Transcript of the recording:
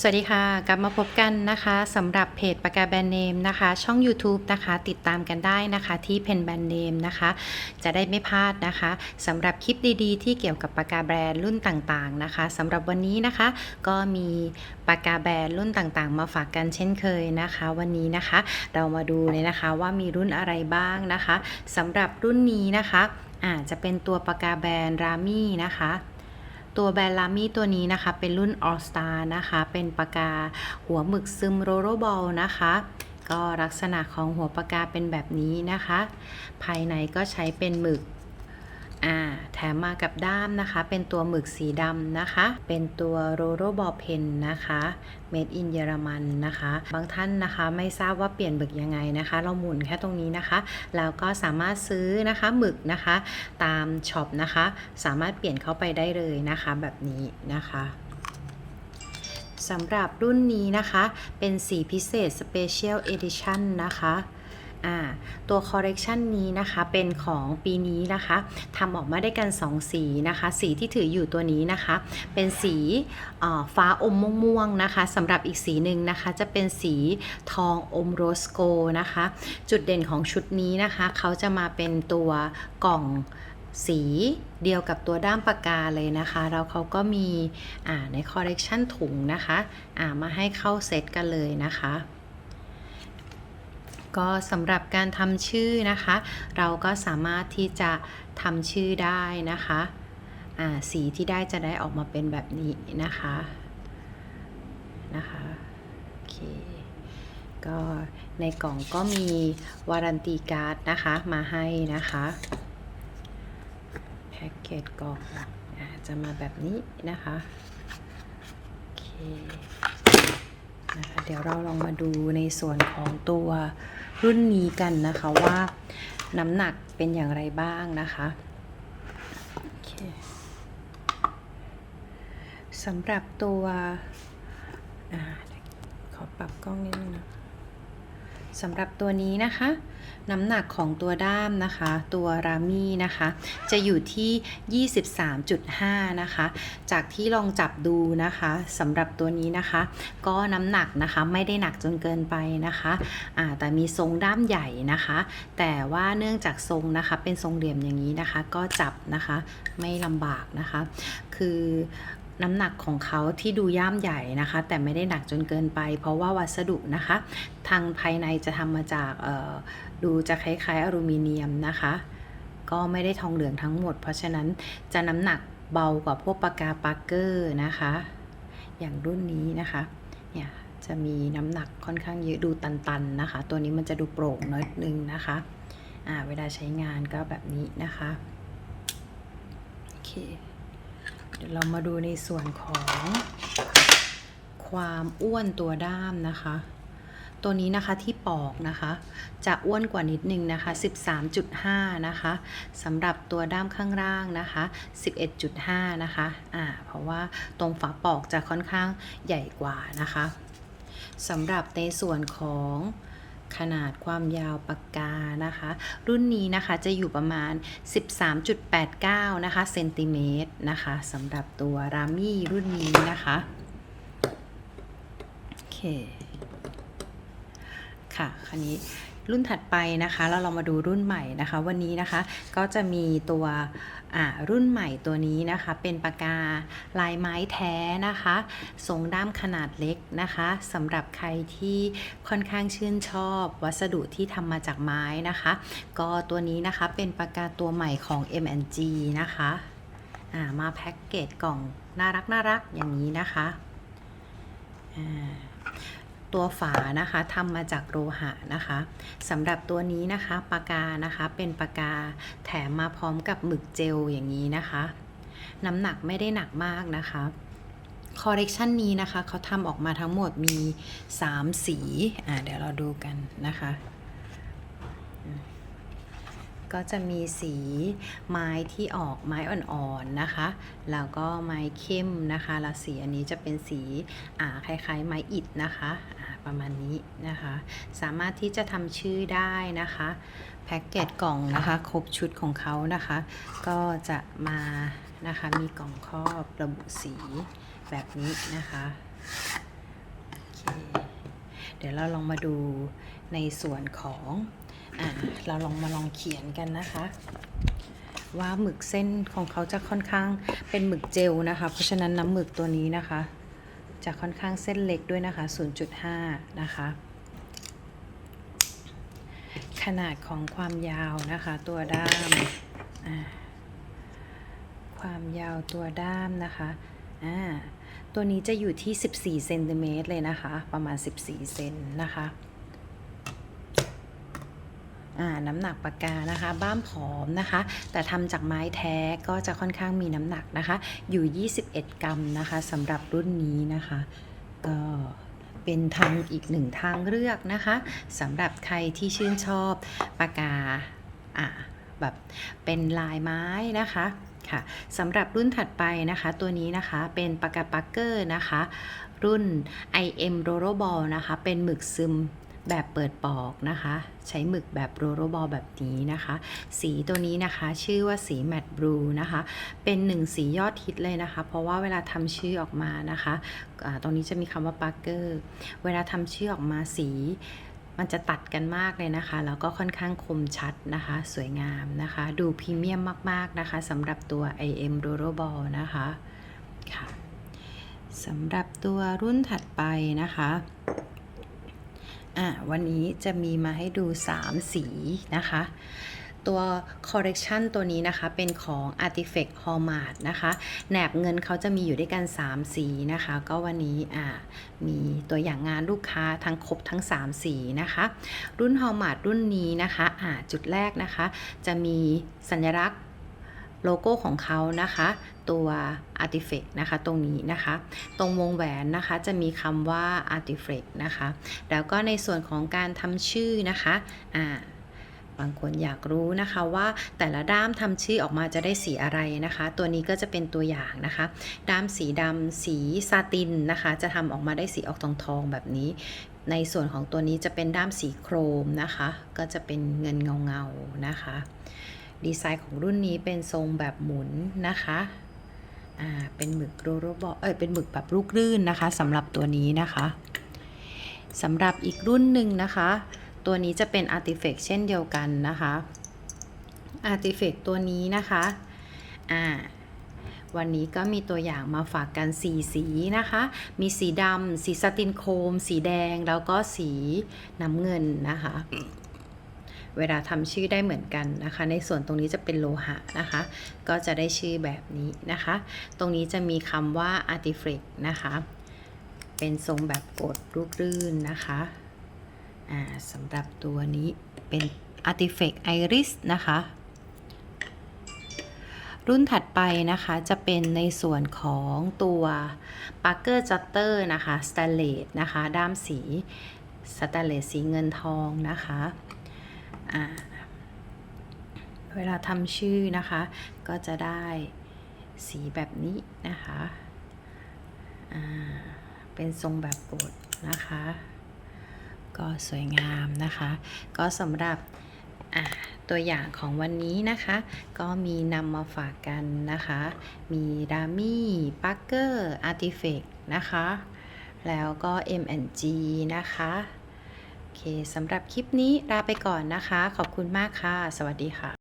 สวัสดีค่ะ กลับมาพบกันนะคะสำหรับเพจปากกาแบรนด์เนมนะคะ ช่อง YouTube นะคะ ติดตามกันได้นะคะที่เพนแบรนด์เนมนะคะ จะได้ไม่พลาดนะคะสำหรับคลิปดีๆ ที่เกี่ยวกับปากกาแบรนด์รุ่นต่างๆนะคะสำหรับวันนี้นะคะ ก็มีปากกาแบรนด์รุ่นต่างๆ มาฝากกันเช่นเคยนะคะ วันนี้นะคะ เรามาดูเลยนะคะว่ามีรุ่นอะไรบ้างนะคะสำหรับรุ่นนี้นะคะอาจจะเป็นตัวปากกาแบรนด์รามี่นะคะ ตัวแบรนด์ลามี่ตัวนี้นะคะ เป็นรุ่น All Star นะคะ เป็นปากกาหัวหมึกซึมโรโรบอลนะคะ ก็ลักษณะของหัวปากกาเป็นแบบนี้นะคะ ภายในก็ใช้เป็นหมึก อ่าแถมมากับด้ามนะคะ เป็นตัวหมึกสีดำนะคะ เป็นตัวโรโรบอลเพนนะคะ made in เยอรมันนะคะ บางท่านนะคะไม่ทราบว่าเปลี่ยนหมึกยังไงนะคะ เราหมุนแค่ตรงนี้นะคะ แล้วก็สามารถซื้อนะคะหมึกนะคะ ตามช็อปนะคะ สามารถเปลี่ยนเข้าไปได้เลยนะคะ แบบนี้นะคะสำหรับรุ่นนี้นะคะ เป็นสีพิเศษ Special Edition นะคะ อ่าตัวคอ r เร t ชันนี้นะคะเป็นของปีนี้นะคะทำออกมาได้กัน 2 สีนะคะ สีที่ถืออยู่ตัวนี้นะคะ เป็นสีฟ้าอมม่วงๆนะคะสำหรับอีกสีหนึ่งนะคะจะเป็นสีทองอมโรสโกนะคะ จุดเด่นของชุดนี้นะคะ เขาจะมาเป็นตัวกล่องสีเดียวกับตัวด้ามปากกาเลยนะคะแล้วเขาก็มีในคอ r เร t ชันถุงนะคะมาให้เข้าเซตกันเลยนะคะ ก็สำหรับการทำชื่อนะคะ เราก็สามารถที่จะทำชื่อได้นะคะอ่าสีที่ได้จะได้ออกมาเป็นแบบนี้นะคะนะคะโอเคก็ในกล่องก็มีวารันตีการ์ดนะคะมาให้นะคะแพ็กเกจกล่องจะมาแบบนี้นะคะโอเค นะคะเดี๋ยวเราลองมาดูในส่วนของตัวรุ่นนี้กันนะคะว่าน้ำหนักเป็นอย่างไรบ้างนะคะสำหรับตัวอขอปรับกล้องนิดนึงนะ สำหรับตัวนี้นะคะ น้ำหนักของตัวด้ามนะคะ ตัวรามี่นะคะ จะอยู่ที่ 23.5 นะคะ จากที่ลองจับดูนะคะสำหรับตัวนี้นะคะ ก็น้ำหนักนะคะไม่ได้หนักจนเกินไปนะคะแต่มีทรงด้ามใหญ่นะคะ แต่ว่าเนื่องจากทรงนะคะ เป็นทรงเหลี่ยมอย่างนี้นะคะ ก็จับนะคะไม่ลำบากนะคะ คือ น้ำหนักของเขาที่ดูย่ามใหญ่นะคะ แต่ไม่ได้หนักจนเกินไป เพราะว่าวัสดุนะคะ ทางภายในจะทำมาจากดูจะคล้ายๆอลูมิเนียมนะคะ ก็ไม่ได้ทองเหลืองทั้งหมด เพราะฉะนั้นจะน้ำหนักเบากว่าพวกปากกาปาร์เกอร์นะคะ อย่างรุ่นนี้นะคะเนี่ยจะมีน้ำหนักค่อนข้างเยอะดูตันๆนะคะ ตัวนี้มันจะดูโปร่งน้อยนึงนะคะอ่าเวลาใช้งานก็แบบนี้นะคะโอเค เดี๋ยวเรามาดูในส่วนของความอ้วนตัวด้ามนะคะ ตัวนี้นะคะที่ปอกนะคะ จะอ้วนกว่านิดนึงนะคะ 13.5 นะคะสำหรับตัวด้ามข้างล่างนะคะ 11.5 นะคะอ่าเพราะว่าตรงฝาปอกจะค่อนข้างใหญ่กว่านะคะสำหรับในส่วนของ ขนาดความยาวปากกานะคะ รุ่นนี้นะคะจะอยู่ประมาณ 13.89 นะคะเซนติเมตรนะคะสำหรับตัวรามี่รุ่นนี้นะคะโอเคค่ะคันนี้ รุ่นถัดไปนะคะแล้วเรามาดูรุ่นใหม่นะคะ วันนี้นะคะก็จะมีตัวอ่ารุ่นใหม่ตัวนี้นะคะ เป็นปากกาลายไม้แท้นะคะทรงด้ามขนาดเล็กนะคะสำหรับใครที่ค่อนข้างชื่นชอบ วัสดุที่ทำมาจากไม้นะคะ ก็ตัวนี้นะคะเป็นปากกาตัวใหม่ของ M&G นะคะามาแพ็กเกจกล่องน่ารักน่ารักอย่างนี้นะคะ ตัวฝานะคะทำมาจากโลหะนะคะสำหรับตัวนี้นะคะปากกานะคะเป็นปากกาแถมมาพร้อมกับหมึกเจลอย่างนี้นะคะ น้ำหนักไม่ได้หนักมากนะคะคอ r เร t ชันนี้นะคะเขาทำออกมาทั้งหมดมี 3 สีอ่าเดี๋ยวเราดูกันนะคะ ก็จะมีสีไม้ที่ออกไม้อ่อนๆนะคะ แล้วก็ไม้เข้มนะคะ แล้วสีอันนี้จะเป็นสีอ่าคล้ายๆ ไม้อิฐนะคะประมาณนี้นะคะ สามารถที่จะทำชื่อได้นะคะแพ็กเกจกล่องนะคะ ครบชุดของเขานะคะ ก็จะมานะคะมีกล่องครอบระบุสีแบบนี้นะคะเดี๋ยวเราลองมาดูในส่วนของ เราลองมาลองเขียนกันนะคะ ว่าหมึกเส้นของเขาจะค่อนข้างเป็นหมึกเจลนะคะ เพราะฉะนั้นน้ำหมึกตัวนี้นะคะ จะค่อนข้างเส้นเล็กด้วยนะคะ 0.5 นะคะ ขนาดของความยาวนะคะ ตัวด้ามความยาวตัวด้ามนะคะอ่าตัวนี้จะอยู่ที่ 14เซนติเมตรเลยนะคะ ประมาณ 14เซนนะคะ น้ำหนักปากกานะคะ บ้ามผอมนะคะ แต่ทำจากไม้แท้ก็จะค่อนข้างมีน้ำหนักนะคะ อยู่ 21 กรัมนะคะสำหรับรุ่นนี้นะคะ ก็เป็นทางอีกหนึ่งทางเลือกนะคะสำหรับใครที่ชื่นชอบปากกาอ่าแบบเป็นลายไม้นะคะค่ะสำหรับรุ่นถัดไปนะคะตัวนี้นะคะเป็นปากกาปักเกอร์นะคะ รุ่น IM r o r o Ball นะคะ เป็นหมึกซึม แบบเปิดปอกนะคะ ใช้หมึกแบบโรโรบอลแบบนี้นะคะ สีตัวนี้นะคะ ชื่อว่าสีแมตต์บลูนะคะ เป็นหนึ่งสียอดฮิตเลยนะคะ เพราะว่าเวลาทำชื่อออกมานะคะอ่าตรงนี้จะมีคำว่าปาร์เกอร์เวลาทำชื่อออกมาสีมันจะตัดกันมากเลยนะคะ แล้วก็ค่อนข้างคมชัดนะคะ สวยงามนะคะ ดูพรีเมียมมาก ๆ นะคะสำหรับตัว IM r o r o Ball นะคะค่ะสำหรับตัวรุ่นถัดไปนะคะ อะวันนี้จะมีมาให้ดู 3 สีนะคะ ตัว correction ตัวนี้นะคะ เป็นของ artifact hallmark นะคะแหนบเงินเขาจะมีอยู่ด้วยกัน 3 สีนะคะ ก็วันนี้อ่ามีตัวอย่างงานลูกค้าทั้งครบทั้ง 3 สีนะคะ รุ่น hallmark รุ่นนี้นะคะอ่าจุดแรกนะคะ จะมีสัญลักษณ์โลโก้ของเขานะคะ ตัว artifact นะคะ ตรงนี้นะคะ ตรงวงแหวนนะคะจะมีคำว่า artifact นะคะ แล้วก็ในส่วนของการทำชื่อนะคะอ่าบางคนอยากรู้นะคะว่าแต่ละด้ามทำชื่อออกมาจะได้สีอะไรนะคะ ตัวนี้ก็จะเป็นตัวอย่างนะคะ ด้ามสีดำสีซาตินนะคะ จะทำออกมาได้สีออกทองทองแบบนี้ ในส่วนของตัวนี้จะเป็นด้ามสีโครมนะคะ ก็จะเป็นเงินเงาเงานะคะ ดีไซน์ของรุ่นนี้เป็นทรงแบบหมุนนะคะ อ่าเป็นหมึกโรโรบอเอ้ยเป็นหมึกแบบลูกลื่นนะคะสำหรับตัวนี้นะคะสำหรับอีกรุ่นหนึ่งนะคะ ตัวนี้จะเป็น Artifact เช่นเดียวกันนะคะ Artifact ตัวนี้นะคะอ่าวันนี้ก็มีตัวอย่างมาฝากกัน4สีนะคะ มีสีดำสีสตินโคม สีแดงแล้วก็สีน้ำเงินนะคะ เวลาทำชื่อได้เหมือนกันนะคะ ในส่วนตรงนี้จะเป็นโลหะนะคะ ก็จะได้ชื่อแบบนี้นะคะ ตรงนี้จะมีคำว่า Artifact นะคะ เป็นทรงแบบกดลูกลื่นนะคะอ่าสำหรับตัวนี้เป็น Artifact Iris นะคะรุ่นถัดไปนะคะจะเป็นในส่วนของตัว Parker Jutter นะคะ Stainless นะคะ ด้ามสี Stainless สีเงินทองนะคะ เวลาทำชื่อนะคะ ก็จะได้สีแบบนี้นะคะเป็นทรงแบบกดนะคะ ก็สวยงามนะคะ ก็สำหรับตัวอย่างของวันนี้นะคะ ก็มีนำมาฝากกันนะคะ มีดามี่ปักเกอร์อาร์ติเฟกนะคะ แล้วก็ M&G นะคะ เคสำหรับคลิปนี้ลาไปก่อนนะคะ ขอบคุณมากค่ะ สวัสดีค่ะ